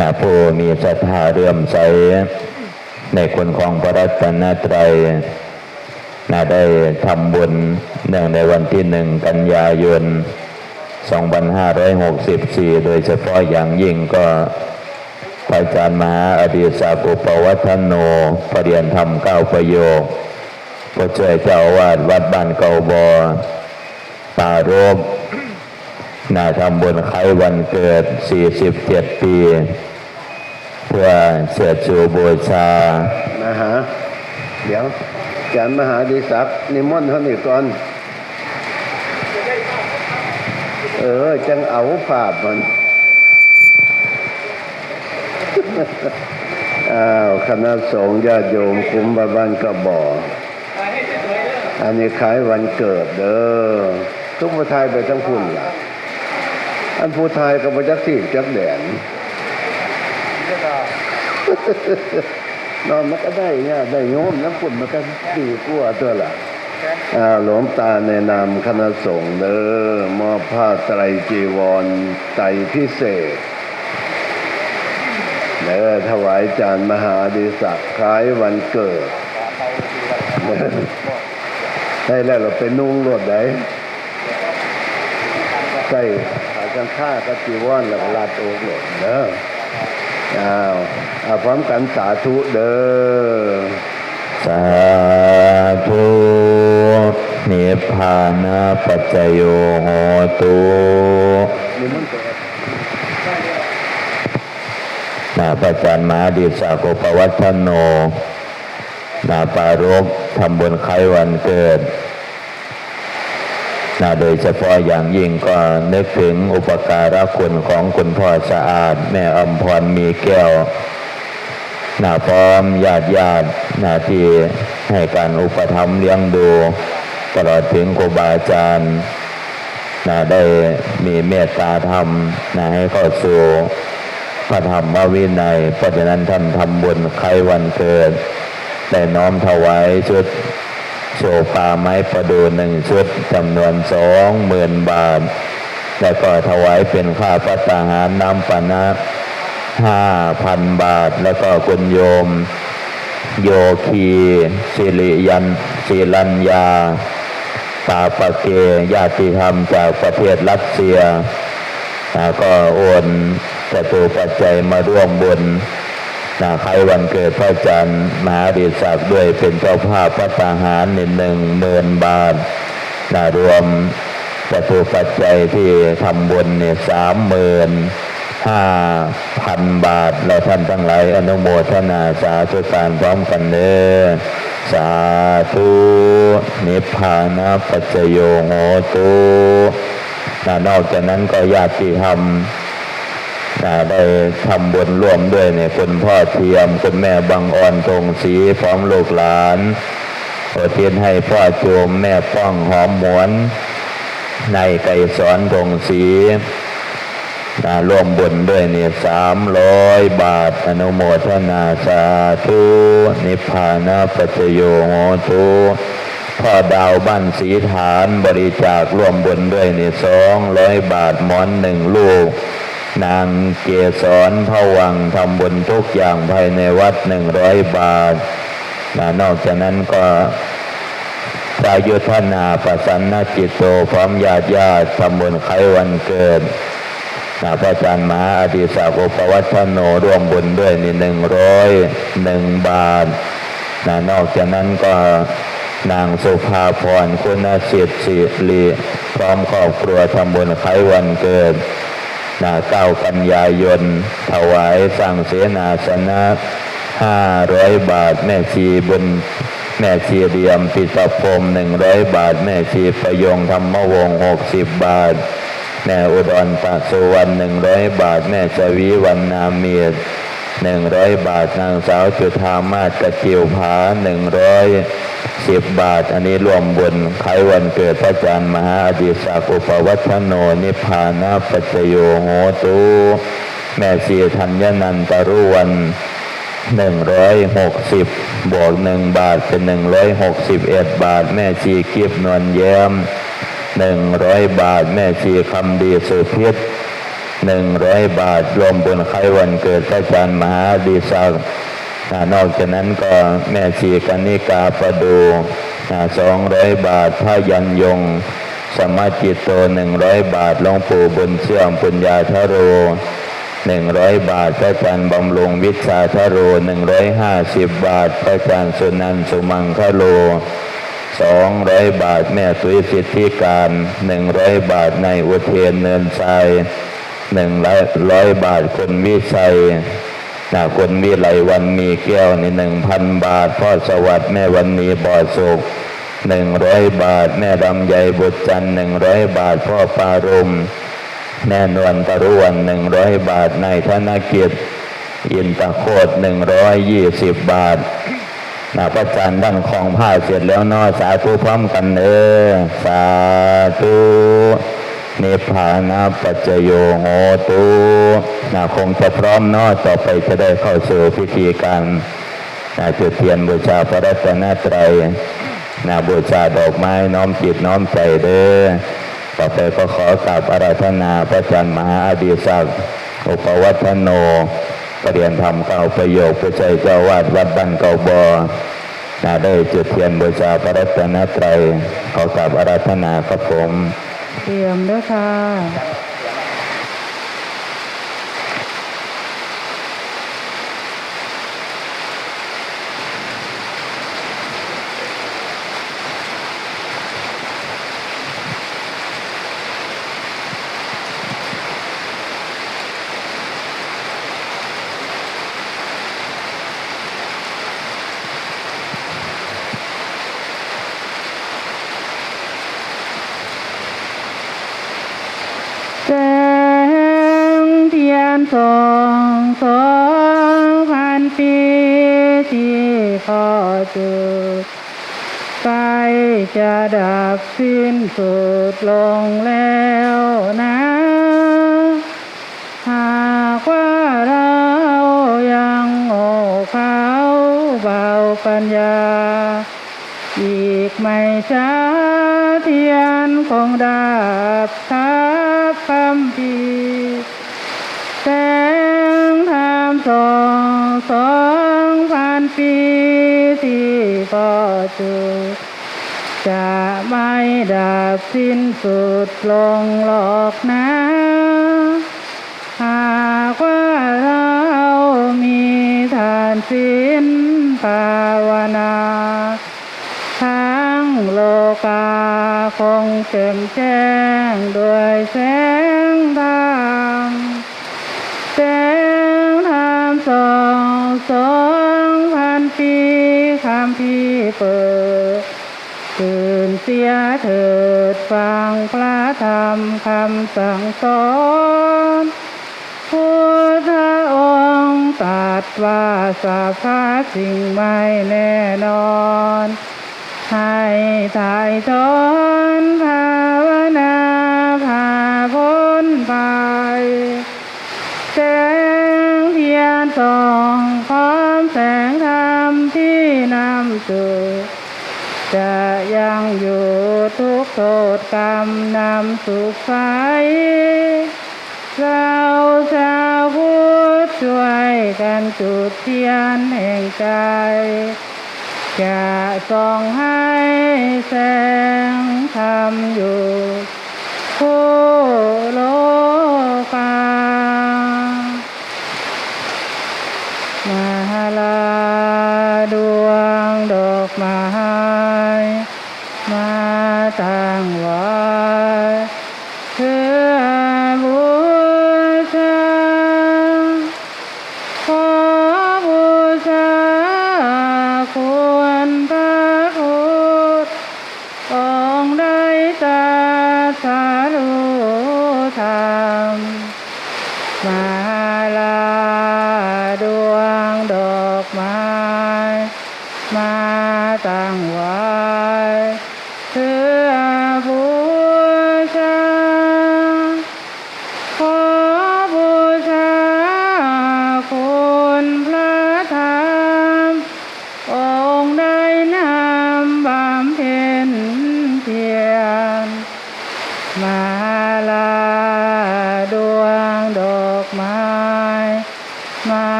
นะผู้มีศรัทธาเรื่อมใส ในคุณของพระรัตนตรัยนะได้ทำบุญเนื่องในวันที่หนึ่งกันยายน 2564 โดยเฉพาะอย่างยิ่งก็พระอาจารย์มหาอดีศักดิ์อุปวัฒโนปรเริยนธรรมเก้าประโยคผู้ช่วยเจ้าวาดวัดบ้านเกาบอป่ารโรบ นาทำบุญไขวันเกิด 47 ปี เพื่อเสียชูบูชา มหา เดี๋ยวอาจารย์มหาดีศักดิ์นิมนต์ท่านอีกก่อน เออ จังเอาภาพมันอ้าวคณะสงฆ์ญาติโยมคุ้มบาบ้านกระบอกอันนี้ขายวันเกิดเด้อทุกผู้ไทยไปทั้งพุ่นล่ะ อันผู้ไทยก็ไปจักที่จักแดนนอนมันก็ได้เนี่ยได้โยมน้ำฝุ่นมันก็ดีกว่าตัวละอาหลวงตาในนามคณะสงฆ์เด้อมอบผ้าไตรจีวรไตรพิเศษเด้อถวายจานมหาดิศักคล้ายวันเกิดได้แล้วเราไปนุ่งรถไหนใส่ ขาจังค่ากระจีวรแล้วก็ลาดโอกหลดเด้ออ้าวเอาพร้อมกันสาธุเด้อสาธุนิพพานาปัจจโยโหตุนี่มันเกิดนาพระอาจารย์มาดีสากปวัฒโนนาปารกทำบุญไขวันเกิด โดยเฉพาะอย่างยิ่งก็นึกถึงอุปการะคุณของคุณพ่อสะอาด แม่อมพรมีแก้วนาพร้อมญาติญาตินาที่ให้การอุปถัมภ์เลี้ยงดู ตลอดถึงครูบาอาจารย์นาได้มีเมตตาธรรมนาให้เข้าสู่พระธรรมวินัยเพราะฉะนั้นท่านทำบุญไขวันเกิด ได้น้อมถวายชุด โชปาไม้ประดูหนึ่งชุดจำนวนสองหมื่นบาท แล้วก็ถวายเป็นค่าพัตตาหารน้ำปานะห้าพันบาท แล้วก็คุณโยม โยคีสิริยันศิรัญญาตาปะเกญาติธรรมจากประเทศรัสเซีย ก็โอนจตุปัจจัยมาร่วมบุญ นะใครวันเกิดพระอาจารย์มหาดิศักดิ์ด้วยเป็นเจ้าภาพพระตาหารหนึ่งหมื่นบาทนะรวมจตุปัจจัยที่ทำบุญเนี่ยสามหมื่นห้าพันบาท และท่านทั้งหลายอนุโมทนาสาธุการพร้อมกันเด้อสาธุนิพพานะปัจจโยโหตุนะนอกจากนั้นก็ญาติธรรม นะได้ทำบุญร่วมด้วยเนี่ยคุณพ่อเทียม คุณแม่บางอ่อนทงศรีพร้อมลูกหลานขอเทียนให้พ่อโจมแม่ป้องหอมหมวน ในไก่สอนทงศรีนะร่วมบุญด้วยเนี่ยสามร้อยบาทอนุโมทนาสาธุนิพพานาปัจโยโหตุพ่อดาวบ้านสีฐานบริจาคร่วมบุญด้วยเนี่ยสองร้อยบาทหมอนหนึ่งลูก นางเกศรพวังทำบุญทุกอย่างภายในวัดหนึ่งร้อยบาทนะนอกจากนั้นก็พระยุทธนาประสันนจิตโตพร้อมญาติญาติทำบุญไขวันเกิดนะพระอาจารย์มหาอดีศักดิ์อุปวัฒโนร่วมบุญด้วยนี่หนึ่งร้อยหนึ่งบาทนะนอกจากนั้นก็นางสุภาพรคุณสิทธิ์สิริพร้อมครอบครัวทำบุญไขวันเกิด นาเก้ากันยายน ถวายสั่งเสนาสนะห้าร้อยบาท แม่ชีบุญแม่ชีเดียมปิตพรมหนึ่งร้อยบาท แม่ชีประยงธรรมวงศ์หกสิบบาท แม่อุดรปะสุวรรณหนึ่งร้อยบาท แม่ชวีวันนาเมียดหนึ่งร้อยบาท นางสาวจุธามาศกระจิวผาหนึ่งร้อย สิบบาท อันนี้รวมบุญไขวันเกิดพระอาจารย์มหาอดีศักดิ์อุปวัฒโนนิพานาปัจโยโหตุแม่ชีธัญญนันตรุวันหนึ่งร้อยหกสิบบวกหนึ่งบาทเป็นหนึ่งร้อยหกสิบเอ็ดบาท แม่ชีกิบนวลแย้มหนึ่งร้อยบาท แม่ชีคำดีสุพิษหนึ่งร้อยบาท รวมบุญไขวันเกิดพระอาจารย์มหาอดีศักดิ์ นอกจากนั้นก็แม่ชีกนิกาประดูสองร้อยบาทพระยันยง สมาจิตโตหนึ่งร้อยบาทหลวงปู่บุญเชื่อมปุญญาทโรหนึ่งร้อยบาทพระอาจารย์บำรุงวิชาทโรหนึ่งร้อยห้าสิบบาทพระอาจารย์สุนันสุมังคโลสองร้อยบาทแม่ตุยสิทธิการหนึ่งร้อยบาทในอุเทนเนินทรายหนึ่งร้อยบาทคนวิชัย นะคนวิไลวันมีแก้วในหนึ่งพันบาท พ่อสวัสดิ์แม่วันนี้บ่อสุขหนึ่งร้อยบาท แม่ลำไยบุตรจันหนึ่งร้อยบาท พ่อปารมแม่นวลตะรวนหนึ่งร้อยบาทในธนกิจอินตะโคดหนึ่งร้อยยี่สิบบาทนาประจันทร์ด้านของผ้าเสร็จแล้วนอสาธุพร้อมกันเออสาธุ นิพพานาปัจจโยโหตุนาคงจะพร้อมนอต่อไปจะได้เข้าสู่พิธีการนาจุดเทียนบูชาพระรัตนตรัยนาบูชาดอกไม้น้อมจิตน้อมใจเด้อต่อไปก็ขอกราบอาราธนาพระอาจารย์มหาอดีศักดิ์อุปวัฒโนปรเรียนธรรมเก้าประโยคพระใจเจ้าวาดวัดบ้านเก่าบอนาได้จุดเทียนบูชาพระรัตนตรัยขอกราบอาราธนาครับผม เตรียมด้วยค่ะ แสงเทียนส่องสองพันปีที่พอจุดไฟจะดับสิ้นสุดลงแล้วนะหากว่าเรายังโง่เขาเบาปัญญา อีกไม่ช้าเทียนคงไดั สองสองพันปีที่ก็จุจะไม่ดับสิ้นสุดลงหรอกนะหากว่าเรามีทานศีลภาวนาทั้งโลกาคงเจิมแจ้งด้วยแสงธรรม สองพันปีคำพี่เปิดตื่นเสียเถิดฟังพระธรรมคำสั่งสอนพุทธองค์ตรัสว่าสาพาสิ่งไม่แน่นอน ให้ถ่ายทอนภาวนาพาพ้นไปแสงเทีย นส่องพร้อมแสงธรรมที่นำจุดจะยังอยู่ทุกโทษกรรมนำสุขไฟเราชาวพุทธช่วยกันจุดเทียนแห่งใจ จะส่องให้แสงธรรมอยู่ผู้โลกามหา ลาดวงดอกไม้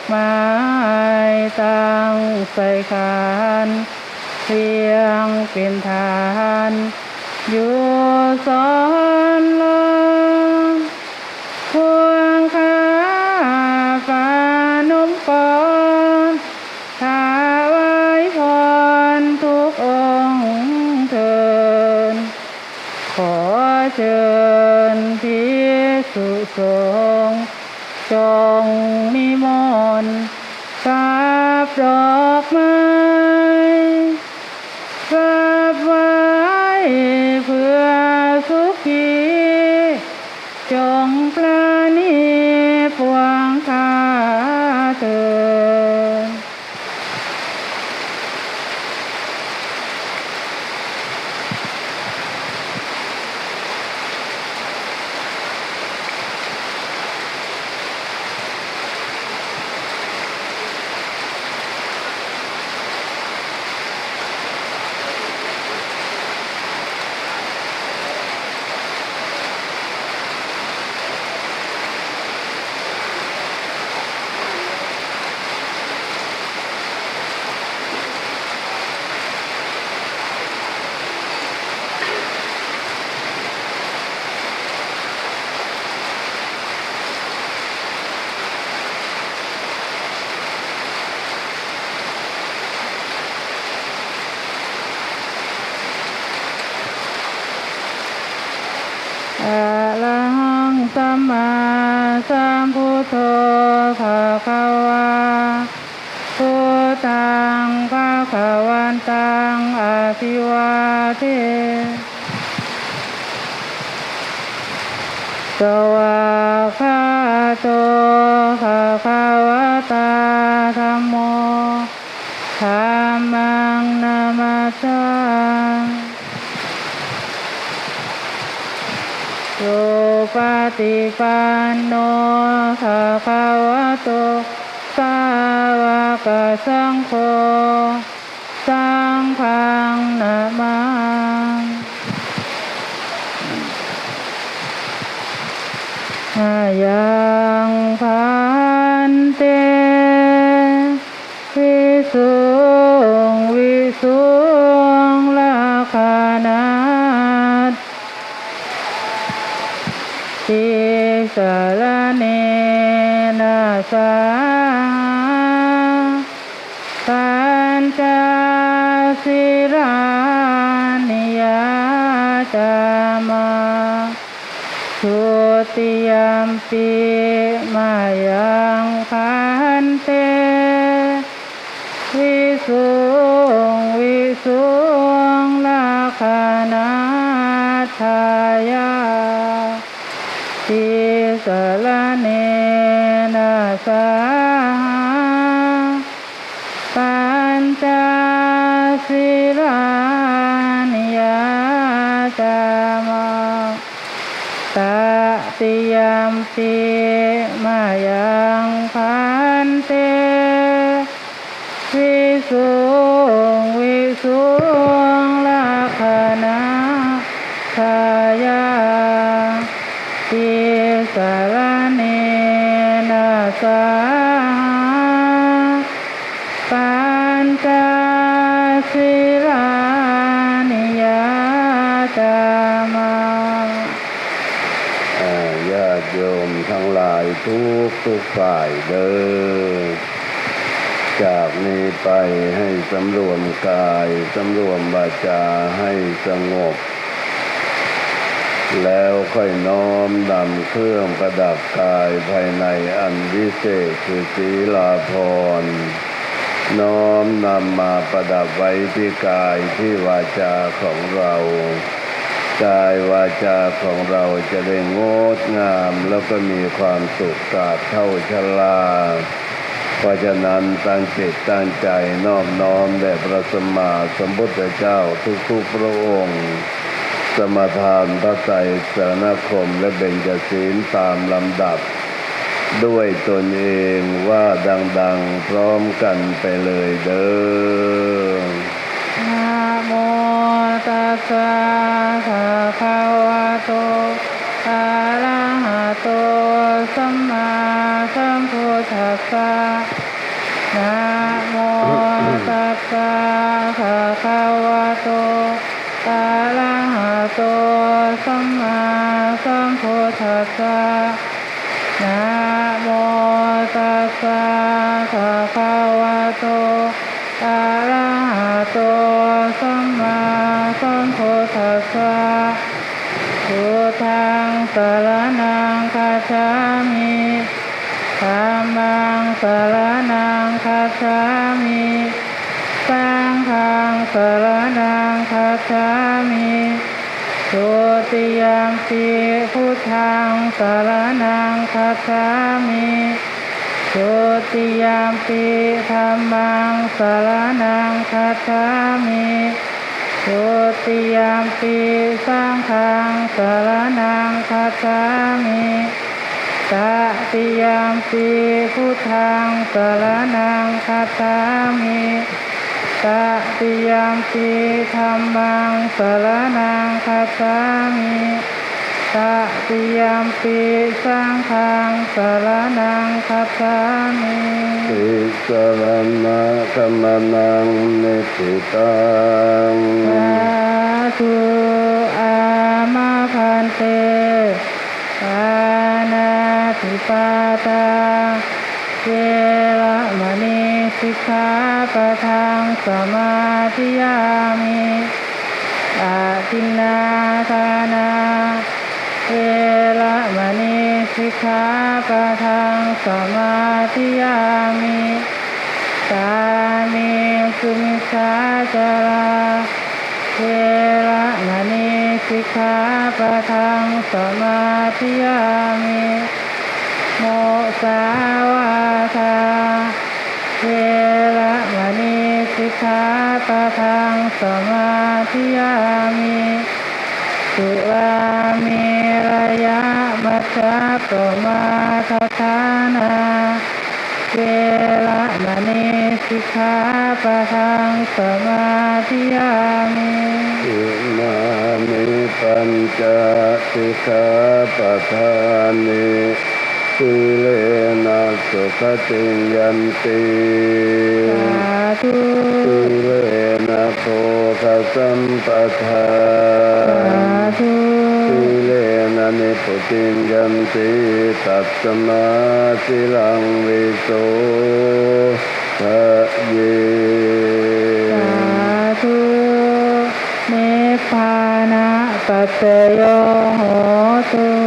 อกไม้ตั้งใส่คานเพียงเป็นทานอยู่สอนลอ ราบดอกไม้กราบไหว้เพื่อสุขีจงปราณีปวงคาเถิด อะระหัง สัมมาสัมพุทโธภะคะวาพุทังภะคะวันตังอะภิวาเทสวากขาโต ติปันโนภาคาวะโตสาวกสังโฆสังฆังนามาอายังพัง นะสาปัญจสิรานิยาจามาสุติยมปีมายังพันเต วิสุงวิสุงลาคานาทายา ติยามปิมายังพันเต กทุกฝ่ายเดินจากนี้ไปให้สำรวมกายสำรวมวาจาให้สงบ แล้วค่อยน้อมนำเครื่องประดับกายภายในอันวิเศษคือศีลาภรณ์น้อมนำมาประดับไว้ที่กายที่วาจาของเรา กายวาจาของเราจะได้งดงามแล้วก็มีความสุขกาดเท่าชลาเพราะฉะนั้นตั้งจิตตั้งใจนอบน้อมแด่พระสมมาสมพุทธเจ้าทุกๆพระองค์จมาทานพระไตรสรณคมและเบญจศีลตามลำดับ ด้วยตนเองว่าดัง ๆ พร้อมกันไปเลยเด้อ โมตัสสะภะคะวะโตอะระหะโตสัมมาสัมพุทธัสสะนะโมตัสสะภะคะวะโตอะระหะโตสัมมาสัมพุทธัสสะนะโมตัสสะภะคะวะโต อะระหะโตสัมมาสัมพุทธัสสะพุทธังสรณังคัจฉามิธัมมังสรณังคัจฉามิสังฆังสรณั ชามิทุติยามปิพุทธังสารณังคัจฉามิทุติยามปิธรรมังสารนังคัจฉามิทุติยามปิสังฆังสารนังคัจฉามิตติยามปิพุทธังสารนังคัจฉามิ ตติยามปิธรรมังสารนังคัจฉามิตติยมปิสังฆังสารนังคัจฉามิติสรณะกรรมนังนิติตังสาธุอามาพันเตปานาติปาตาเจระมณีสิกขา ปะทังสมาธิยามิอาทินนาทานาเวระมณีสิกขาปะทังสมาธิยามิสามีสุมิชาจาราเทระมณีสิกขาปะทังสมาธิยามิโมสาวาทาเทระมณี สิกขาปะทังสมาธิยามิสุรามีระยะมัชฌะปมาทฐานาเวระมณีสิกขาปะทังสมาธิยามิอิมานิปัญจสิกขาปะทานิ สีเลนะสุขติงยันติสาธุสีเลนะโภคสัมปทาสาธุสีเลนะนิพุติงยันติตัสสมาสิลังวิโสทะเยสาธุเนพพานะปัจจโยโหตุ